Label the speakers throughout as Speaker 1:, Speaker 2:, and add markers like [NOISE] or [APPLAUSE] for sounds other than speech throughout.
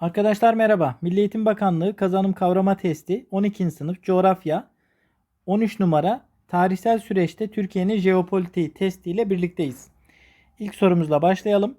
Speaker 1: Arkadaşlar merhaba. Milli Eğitim Bakanlığı kazanım kavrama testi 12. sınıf coğrafya 13 numara tarihsel süreçte Türkiye'nin jeopolitiği testi ile birlikteyiz. İlk sorumuzla başlayalım.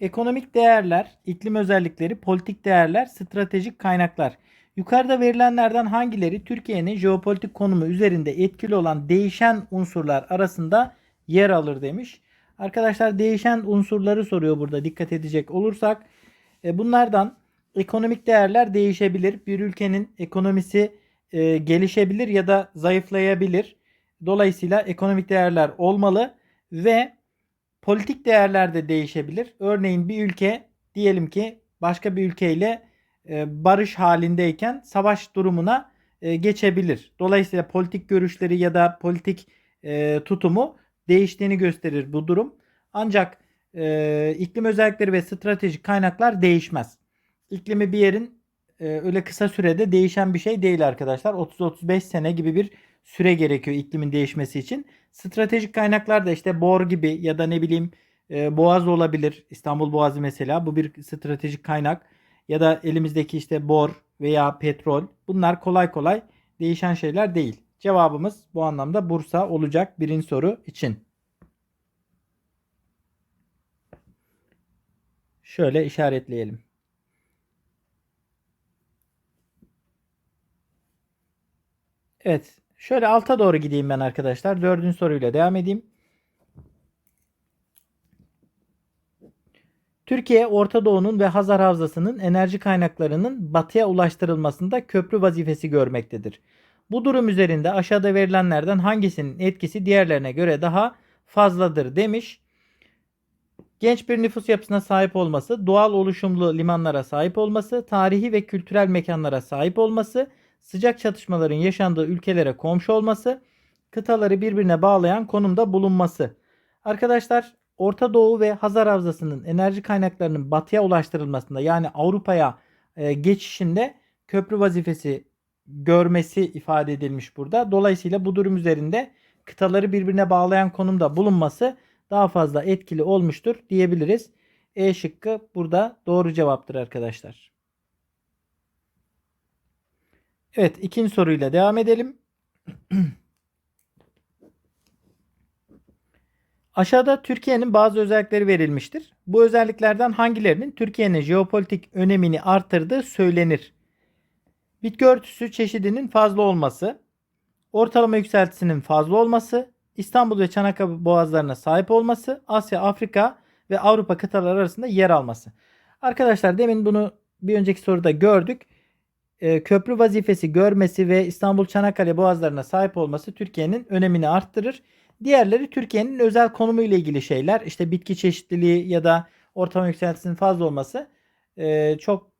Speaker 1: Ekonomik değerler, iklim özellikleri, politik değerler, stratejik kaynaklar. Yukarıda verilenlerden hangileri Türkiye'nin jeopolitik konumu üzerinde etkili olan değişen unsurlar arasında yer alır demiş. Arkadaşlar değişen unsurları soruyor burada dikkat edecek olursak. E, bunlardan ekonomik değerler değişebilir. Bir ülkenin ekonomisi e, gelişebilir ya da zayıflayabilir. Dolayısıyla ekonomik değerler olmalı ve politik değerler de değişebilir. Örneğin bir ülke diyelim ki başka bir ülkeyle e, barış halindeyken savaş durumuna geçebilir. Dolayısıyla politik görüşleri ya da politik tutumu değiştiğini gösterir bu durum. Ancak e, iklim özellikleri ve stratejik kaynaklar değişmez. İklimi bir yerin e, öyle kısa sürede değişen bir şey değil arkadaşlar. 30-35 sene gibi bir süre gerekiyor iklimin değişmesi için. Stratejik kaynaklar da işte bor gibi ya da ne bileyim e, boğaz olabilir. İstanbul Boğazı mesela bu bir stratejik kaynak. Ya da elimizdeki işte bor veya petrol. Bunlar kolay kolay değişen şeyler değil. Cevabımız bu anlamda Bursa olacak birinci soru için. Şöyle işaretleyelim. Evet. Şöyle alta doğru gideyim ben arkadaşlar. Dördüncü soruyla devam edeyim. Türkiye, Orta Doğu'nun ve Hazar Havzası'nın enerji kaynaklarının batıya ulaştırılmasında köprü vazifesi görmektedir. Bu durum üzerinde aşağıda verilenlerden hangisinin etkisi diğerlerine göre daha fazladır demiş. Genç bir nüfus yapısına sahip olması, doğal oluşumlu limanlara sahip olması, tarihi ve kültürel mekanlara sahip olması, sıcak çatışmaların yaşandığı ülkelere komşu olması, kıtaları birbirine bağlayan konumda bulunması. Arkadaşlar Orta Doğu ve Hazar Havzası'nın enerji kaynaklarının batıya ulaştırılmasında yani Avrupa'ya e, geçişinde köprü vazifesi görmesi ifade edilmiş burada. Dolayısıyla bu durum üzerinde kıtaları birbirine bağlayan konumda bulunması daha fazla etkili olmuştur diyebiliriz. E şıkkı burada doğru cevaptır arkadaşlar. Evet ikinci soruyla devam edelim. [CLEARS THROAT] Aşağıda Türkiye'nin bazı özellikleri verilmiştir. Bu özelliklerden hangilerinin Türkiye'nin jeopolitik önemini artırdığı söylenir? Bitki örtüsü çeşidinin fazla olması, ortalama yükseltisinin fazla olması, İstanbul ve Çanakkale boğazlarına sahip olması, Asya, Afrika ve Avrupa kıtaları arasında yer alması. Arkadaşlar demin bunu bir önceki soruda gördük. Ee, köprü vazifesi görmesi ve İstanbul Çanakkale boğazlarına sahip olması Türkiye'nin önemini arttırır. Diğerleri Türkiye'nin özel konumu ile ilgili şeyler. İşte bitki çeşitliliği ya da ortalama yükseltisinin fazla olması e, çok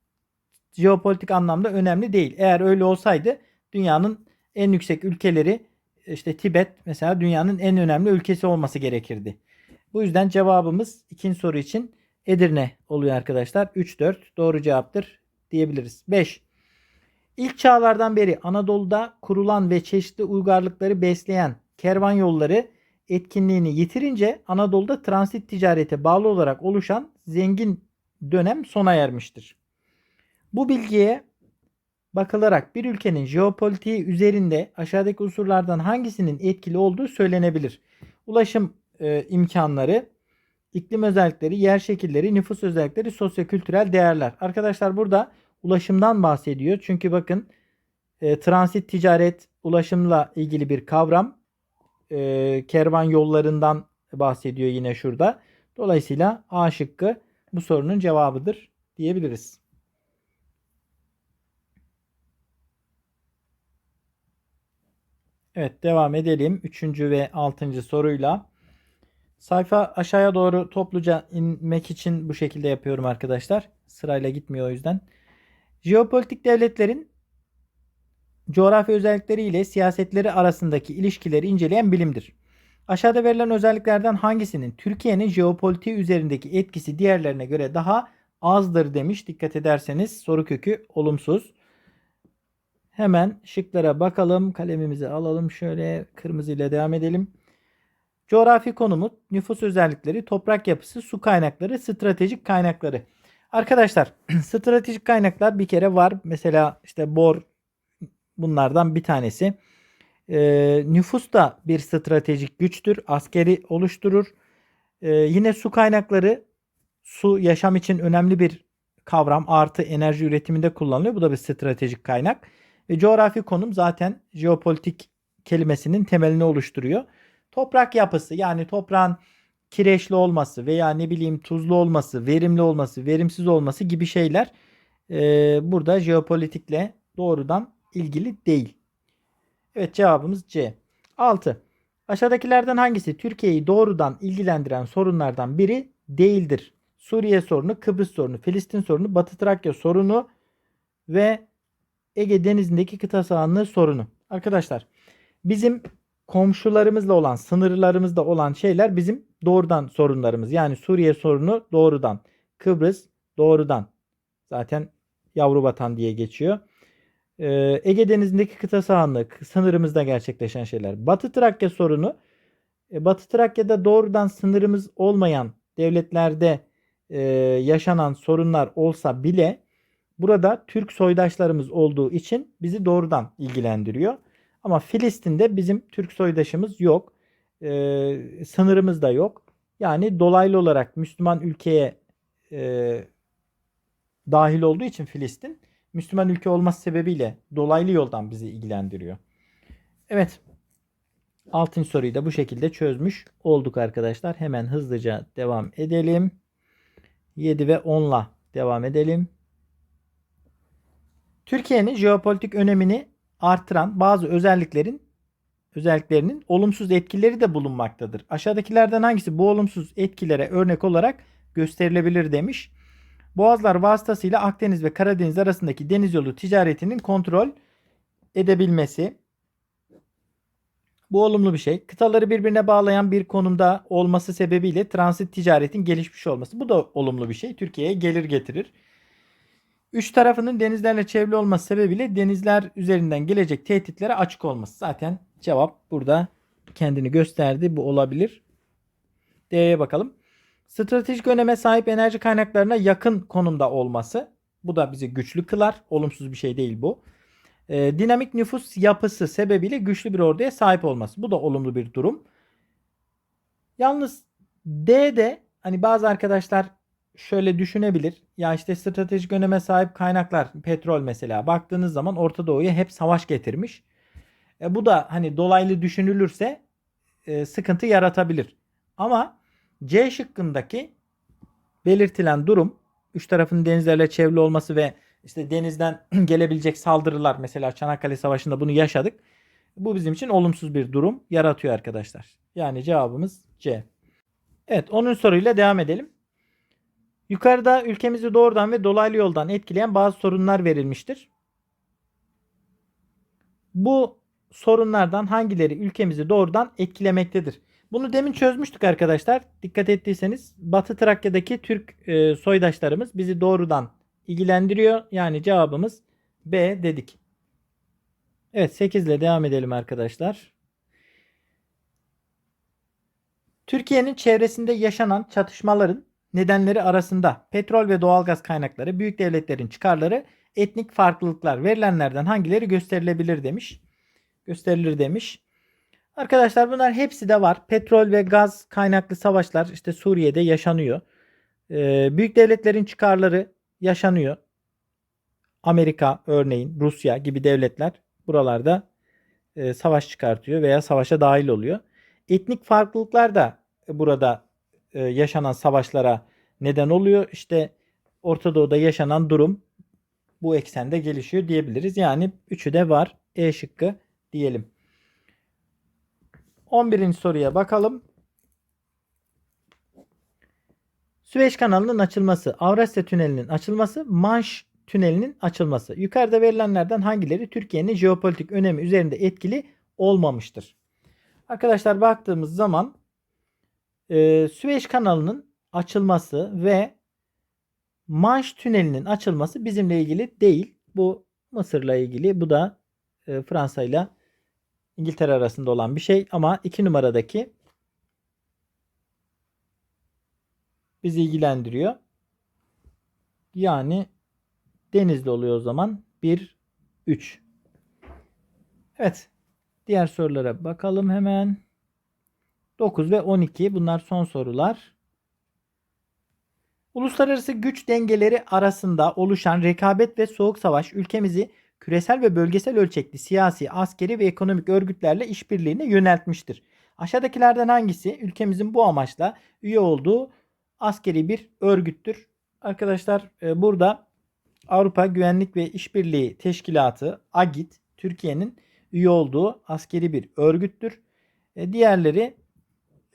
Speaker 1: jeopolitik anlamda önemli değil. Eğer öyle olsaydı dünyanın en yüksek ülkeleri işte Tibet mesela dünyanın en önemli ülkesi olması gerekirdi. Bu yüzden cevabımız ikinci soru için Edirne oluyor arkadaşlar. 3-4 doğru cevaptır diyebiliriz. 5. İlk çağlardan beri Anadolu'da kurulan ve çeşitli uygarlıkları besleyen kervan yolları etkinliğini yitirince Anadolu'da transit ticarete bağlı olarak oluşan zengin dönem sona ermiştir. Bu bilgiye bakılarak bir ülkenin jeopolitiği üzerinde aşağıdaki unsurlardan hangisinin etkili olduğu söylenebilir. Ulaşım e, imkanları, iklim özellikleri, yer şekilleri, nüfus özellikleri, sosyokültürel değerler. Arkadaşlar burada ulaşımdan bahsediyor. Çünkü bakın e, transit ticaret ulaşımla ilgili bir kavram. E, kervan yollarından bahsediyor yine şurada. Dolayısıyla A şıkkı bu sorunun cevabıdır diyebiliriz. Evet devam edelim. Üçüncü ve altıncı soruyla. Sayfa aşağıya doğru topluca inmek için bu şekilde yapıyorum arkadaşlar. Sırayla gitmiyor o yüzden. Jeopolitik devletlerin coğrafi özellikleri ile siyasetleri arasındaki ilişkileri inceleyen bilimdir. Aşağıda verilen özelliklerden hangisinin Türkiye'nin jeopolitiği üzerindeki etkisi diğerlerine göre daha azdır demiş. Dikkat ederseniz soru kökü olumsuz. Hemen şıklara bakalım. Kalemimizi alalım. Şöyle kırmızı ile devam edelim. Coğrafi konumu, nüfus özellikleri, toprak yapısı, su kaynakları, stratejik kaynakları. Arkadaşlar [CLEARS THROAT] stratejik kaynaklar bir kere var. Mesela işte bor bunlardan bir tanesi. Ee, nüfus da bir stratejik güçtür. Askeri oluşturur. Ee, yine su kaynakları su yaşam için önemli bir kavram. Artı enerji üretiminde kullanılıyor. Bu da bir stratejik kaynak. Ve coğrafi konum zaten jeopolitik kelimesinin temelini oluşturuyor. Toprak yapısı yani toprağın kireçli olması veya ne bileyim tuzlu olması, verimli olması, verimsiz olması gibi şeyler e, burada jeopolitikle doğrudan ilgili değil. Evet cevabımız C. 6. Aşağıdakilerden hangisi Türkiye'yi doğrudan ilgilendiren sorunlardan biri değildir? Suriye sorunu, Kıbrıs sorunu, Filistin sorunu, Batı Trakya sorunu ve Ege Denizi'ndeki kıta sahanlığı sorunu. Arkadaşlar bizim komşularımızla olan, sınırlarımızda olan şeyler bizim doğrudan sorunlarımız. Yani Suriye sorunu doğrudan, Kıbrıs doğrudan. Zaten yavru vatan diye geçiyor. Ee, Ege Denizi'ndeki kıta sahanlığı sınırımızda gerçekleşen şeyler. Batı Trakya sorunu e, Batı Trakya'da doğrudan sınırımız olmayan devletlerde e, yaşanan sorunlar olsa bile burada Türk soydaşlarımız olduğu için bizi doğrudan ilgilendiriyor. Ama Filistin'de bizim Türk soydaşımız yok. E, sınırımız da yok. Yani dolaylı olarak Müslüman ülkeye e, dahil olduğu için Filistin Müslüman ülke olması sebebiyle dolaylı yoldan bizi ilgilendiriyor. Evet. Altın soruyu da bu şekilde çözmüş olduk arkadaşlar. Hemen hızlıca devam edelim. 7 ve 10'la devam edelim. Türkiye'nin jeopolitik önemini artıran bazı özelliklerin özelliklerinin olumsuz etkileri de bulunmaktadır. Aşağıdakilerden hangisi bu olumsuz etkilere örnek olarak gösterilebilir demiş. Boğazlar vasıtasıyla Akdeniz ve Karadeniz arasındaki deniz yolu ticaretinin kontrol edebilmesi. Bu olumlu bir şey. Kıtaları birbirine bağlayan bir konumda olması sebebiyle transit ticaretin gelişmiş olması. Bu da olumlu bir şey. Türkiye'ye gelir getirir. Üç tarafının denizlerle çevrili olması sebebiyle denizler üzerinden gelecek tehditlere açık olması. Zaten cevap burada kendini gösterdi. Bu olabilir. D'ye bakalım. Stratejik öneme sahip enerji kaynaklarına yakın konumda olması. Bu da bizi güçlü kılar. Olumsuz bir şey değil bu. Ee, dinamik nüfus yapısı sebebiyle güçlü bir orduya sahip olması. Bu da olumlu bir durum. Yalnız D'de hani bazı arkadaşlar şöyle düşünebilir. Ya işte stratejik öneme sahip kaynaklar, petrol mesela baktığınız zaman Orta Doğu'ya hep savaş getirmiş. E, bu da hani dolaylı düşünülürse e, sıkıntı yaratabilir. Ama C şıkkındaki belirtilen durum üç tarafın denizlerle çevrili olması ve işte denizden [CLEARS THROAT] gelebilecek saldırılar mesela Çanakkale Savaşı'nda bunu yaşadık. Bu bizim için olumsuz bir durum yaratıyor arkadaşlar. Yani cevabımız C. Evet 10. soruyla devam edelim. Yukarıda ülkemizi doğrudan ve dolaylı yoldan etkileyen bazı sorunlar verilmiştir. Bu sorunlardan hangileri ülkemizi doğrudan etkilemektedir? Bunu demin çözmüştük arkadaşlar. Dikkat ettiyseniz Batı Trakya'daki Türk e, soydaşlarımız bizi doğrudan ilgilendiriyor. Yani cevabımız B dedik. Evet 8 ile devam edelim arkadaşlar. Türkiye'nin çevresinde yaşanan çatışmaların nedenleri arasında petrol ve doğalgaz kaynakları, büyük devletlerin çıkarları, etnik farklılıklar verilenlerden hangileri gösterilebilir demiş. Gösterilir demiş. Arkadaşlar bunlar hepsi de var. Petrol ve gaz kaynaklı savaşlar işte Suriye'de yaşanıyor. Ee, büyük devletlerin çıkarları yaşanıyor. Amerika örneğin Rusya gibi devletler buralarda e, savaş çıkartıyor veya savaşa dahil oluyor. Etnik farklılıklar da burada e, yaşanan savaşlara neden oluyor. İşte Orta Doğu'da yaşanan durum bu eksende gelişiyor diyebiliriz. Yani üçü de var. E şıkkı diyelim. 11. soruya bakalım. Süveyş kanalının açılması, Avrasya Tüneli'nin açılması, Manş Tüneli'nin açılması. Yukarıda verilenlerden hangileri Türkiye'nin jeopolitik önemi üzerinde etkili olmamıştır? Arkadaşlar baktığımız zaman e, Süveyş kanalının açılması ve Manş Tüneli'nin açılması bizimle ilgili değil. Bu Mısır'la ilgili. Bu da e, Fransa ile İngiltere arasında olan bir şey ama iki numaradaki bizi ilgilendiriyor. Yani Denizli oluyor o zaman. 1 3. Evet. Diğer sorulara bakalım hemen. 9 ve 12 bunlar son sorular. Uluslararası güç dengeleri arasında oluşan rekabet ve soğuk savaş ülkemizi küresel ve bölgesel ölçekli siyasi, askeri ve ekonomik örgütlerle işbirliğine yöneltmiştir. Aşağıdakilerden hangisi ülkemizin bu amaçla üye olduğu askeri bir örgüttür? Arkadaşlar e, burada Avrupa Güvenlik ve İşbirliği Teşkilatı AGİT Türkiye'nin üye olduğu askeri bir örgüttür. E, diğerleri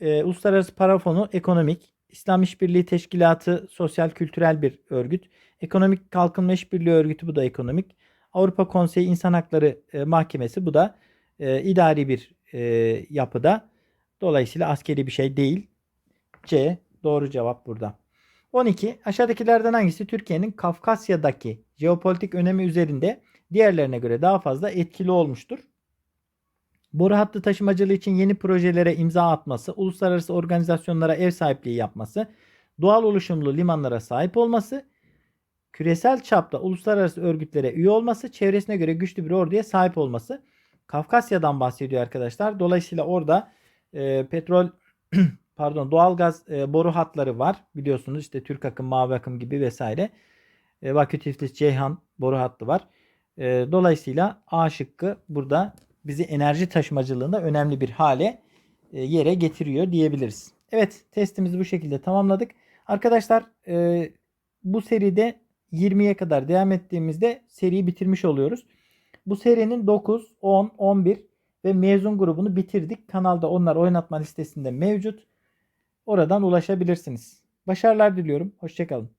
Speaker 1: e, Uluslararası Para Fonu Ekonomik, İslam İşbirliği Teşkilatı Sosyal Kültürel bir örgüt, Ekonomik Kalkınma İşbirliği Örgütü bu da ekonomik, Avrupa Konseyi İnsan Hakları e, Mahkemesi bu da e, idari bir e, yapıda. Dolayısıyla askeri bir şey değil. C doğru cevap burada. 12. Aşağıdakilerden hangisi Türkiye'nin Kafkasya'daki jeopolitik önemi üzerinde diğerlerine göre daha fazla etkili olmuştur? Boru hattı taşımacılığı için yeni projelere imza atması, uluslararası organizasyonlara ev sahipliği yapması, doğal oluşumlu limanlara sahip olması, küresel çapta uluslararası örgütlere üye olması, çevresine göre güçlü bir orduya sahip olması. Kafkasya'dan bahsediyor arkadaşlar. Dolayısıyla orada e, petrol [CLEARS THROAT] pardon doğalgaz e, boru hatları var. Biliyorsunuz işte Türk akım, Mavi akım gibi vesaire. E, Bakü Tiflis Ceyhan boru hattı var. E, dolayısıyla A şıkkı burada bizi enerji taşımacılığında önemli bir hale e, yere getiriyor diyebiliriz. Evet testimizi bu şekilde tamamladık. Arkadaşlar e, bu seride 20'ye kadar devam ettiğimizde seriyi bitirmiş oluyoruz. Bu serinin 9, 10, 11 ve mezun grubunu bitirdik. Kanalda onlar oynatma listesinde mevcut. Oradan ulaşabilirsiniz. Başarılar diliyorum. Hoşçakalın.